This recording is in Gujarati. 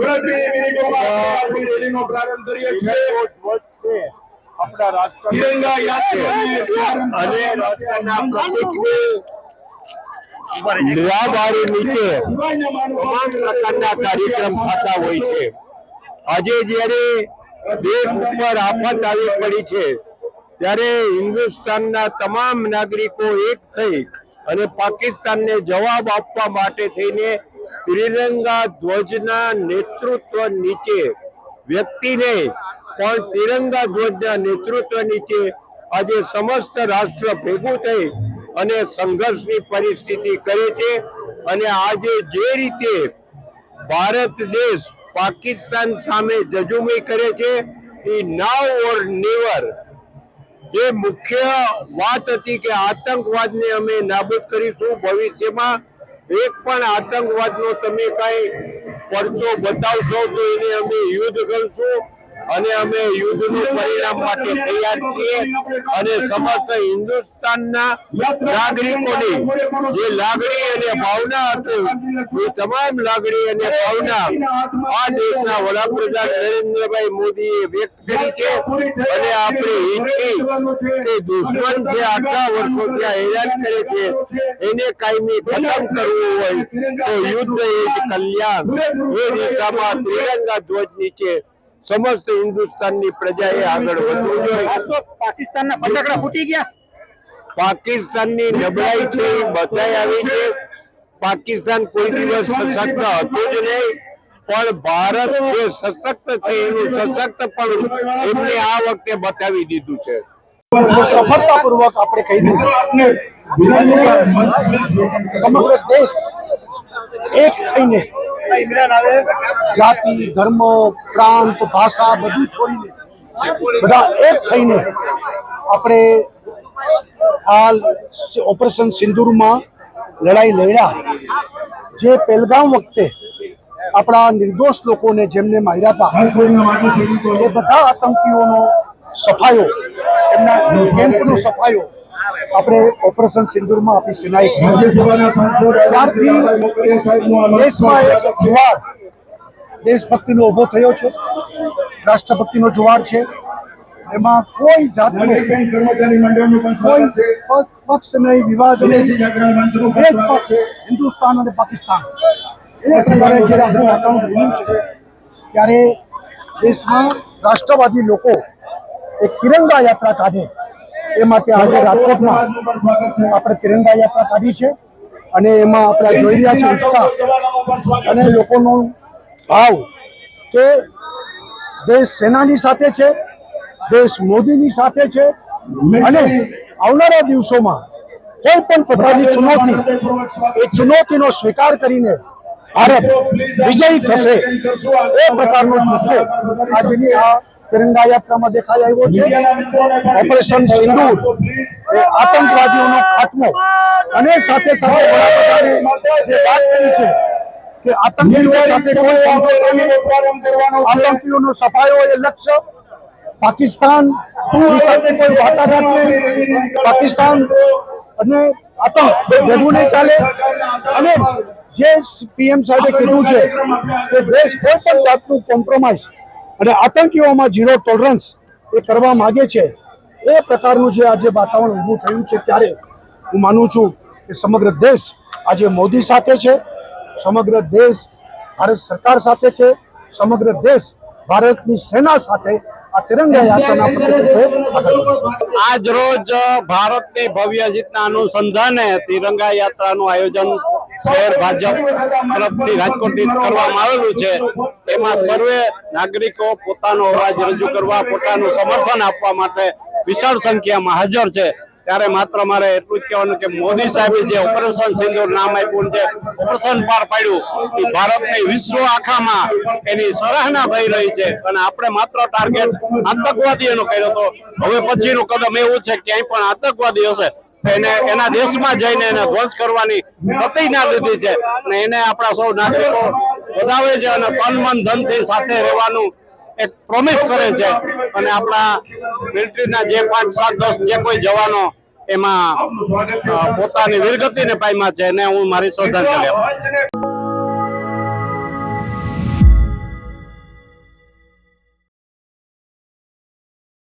ગણતરીની મિનિટોમાં રેલીનો પ્રારંભ કરીએ છીએ. આપણા રાષ્ટ્ર તિરંગા યાત્રાને અને રાષ્ટ્રના પ્રતીકની નિરાબારી નીચે તમામ પ્રકારના કાર્યક્રમ થતા હોય છે. આજે જ્યારે દેશ ઉપર આફત આવી પડી છે ત્યારે હિન્દુસ્તાનના તમામ નાગરિકો એક થઈ અને પાકિસ્તાનને જવાબ આપવા માટે થઈને ત્રિરંગા ધ્વજના નેતૃત્વ નીચે વ્યક્તિને પણ તિરંગા ધ્વજના નેતૃત્વ નીચે આજે સમસ્ત રાષ્ટ્ર ભેગું થઈ અને સંઘર્ષની પરિસ્થિતિ કરે છે અને આજે જે રીતે ભારત દેશ પાકિસ્તાન સામે જજુમી કરે છે, એ નાવ ઓર નેવર જે મુખ્ય વાત હતી કે આતંકવાદને અમે નાબૂદ કરીશું ભવિષ્યમાં. એક પણ આતંકવાદનો તમે કઈ પરચો બતાવશો તો એને અમે યુદ્ધ કરશું? અને અમે યુદ્ધનું પરિણામ માટે તૈયાર છીએ અને સમસ્ત હિન્દુસ્તાનના નાગરિકોની જે લાગણી અને ભાવના હતી, એ તમામ લાગણી અને ભાવના આ દેશના વડાપ્રધાન નરેન્દ્રભાઈ મોદીએ વ્યક્ત કરી છે. અને આપણે હિન્દી કે દુશ્મન જે આટલા વર્ષોથી આ હેરાન કરે છે, એને કાયમી ખતમ કરવું હોય તો યુદ્ધ એ જ કલ્યાણ. એ દિશામાં ત્રિરંગા ધ્વજ નીચે સમસ્ત હિન્દુસ્તાનની પ્રજાએ આગળ વધવું જોઈએ. પાકિસ્તાનના ફટાકડા ફૂટી ગયા. પાકિસ્તાનની નબળાઈ છે એ બધાય આવી છે. પાકિસ્તાન કોઈ દિવસ સશક્ત હતું જ નહીં પણ ભારત જે સશક્ત છે એનું સશક્ત પણ એમને આ વખતે બતાવી દીધું છે. સફળતાપૂર્વક આપણે કહી દીધું સમગ્ર દેશ એક થઈને જાતિ, ધર્મ, પ્રાંત, ભાષા બધું છોડીને બધા એક થઈને આપણે આ ઓપરેશન સિંદૂરમાં લડાઈ લડ્યા. જે પહેલગામ વખતે આપણા નિર્દોષ લોકોને જેમને માર્યા હતા, એ બધા આતંકીઓનો સફાયો, એમના કેમ્પનો સફાયો આપણે ઓપરેશન સિંદુરમાં સાંસદ ત્યારથી દેશમાં એક જુવાર દેશભક્તિનો ઊભો થયો છે રાષ્ટ્રભક્તિનો જુવાર છે. એમાં કોઈ જાતનો કોઈ પક્ષ નહીં વિવાદ નહીં. હિન્દુસ્તાન અને પાકિસ્તાન. એ પ્રકારે છે. ત્યારે દેશમાં રાષ્ટ્રવાદી લોકો એક તિરંગા યાત્રા કાઢે. એ માટે આજે રાજકોટમાં આપણે તિરંગા યાત્રા કાઢી છે અને એમાં આપણે જોઈ રહ્યા છીએ ઉત્સાહ અને લોકોનો ભાવ કે દેશ સેનાની સાથે છે, દેશ મોદીની સાથે છે અને આવનારા દિવસોમાં કોઈ પણ પ્રકારની ચુનૌતી, એ ચુનૌતીનો સ્વીકાર કરીને ભારત વિજયી થશે એ પ્રકારનો જુસ્સો આજની આ તિરંગા યાત્રામાં દેખાઈ આવ્યો છે. ઓપરેશન સિંદૂર એ આતંકવાદીઓનો ખાત્મો. અને સાથે સાથે વડાપ્રધાને જે વાત કરી છે કે આતંકીઓ સાથે આતંકીઓનો સફાયો એ લક્ષ્ય. પાકિસ્તાન સાથે કોઈ વાટાઘાટ નહીં પાકિસ્તાન અને આતંક ભેગું નહીં ચાલે. અને જે પીએમ સાહેબે કીધું છે કે દેશ કોઈ પણ જાતનું કોમ્પ્રોમાઇઝ અને આતંકીઓમાં ઝીરો ટોલરન્સ એ કરવા માગે છે. એ પ્રકારનું જે આજે વાતાવરણ ઊભું થયું છે ત્યારે હું માનું છું કે સમગ્ર દેશ આજે મોદી સાથે છે, સમગ્ર દેશ ભારત સરકાર સાથે છે, સમગ્ર દેશ ભારતની સેના સાથે આ તિરંગા યાત્રાના આજ રોજ ભારતની ભવ્ય જીતના અનુસંધાને તિરંગા યાત્રાનું આયોજન શહેર ભાજપ તરફથી રાજકોટથી કરવામાં આવેલું છે. એમાં સર્વે નાગરિકો પોતાનો અવાજ રજૂ કરવા, પોતાનું સમર્થન આપવા માટે વિશાળ સંખ્યામાં હાજર છે. ત્યારે માત્ર મારે એટલું જ કહેવાનું કે મોદી સાહેબે જે ઓપરેશન સિંદૂર નામ આપ્યું છે ઓપરેશન પાર પાડ્યું, એ ભારતની વિશ્વ આખામાં એની સરાહના થઈ રહી છે. અને આપણે માત્ર ટાર્ગેટ આતંકવાદીઓનો કર્યો હતો હવે પછીનું કદમ એવું છે ક્યાંય પણ આતંકવાદી હશે. એને એના દેશમાં જઈને એને ધ્વંસ કરવાની પ્રતિજ્ઞા લીધી છે અને એને આપણા સૌ નાગરિકો વધાવે છે અને તન મન ધનથી સાથે રહેવાનું એક પ્રોમિસ કરે છે અને આપણા મિલિટરીના જે પાંચ, સાત, દસ જે કોઈ જવાનો એમાં પોતાની વીરગતિને પામ્યા છે, એને હું મારી શ્રદ્ધાંજલિ આપું.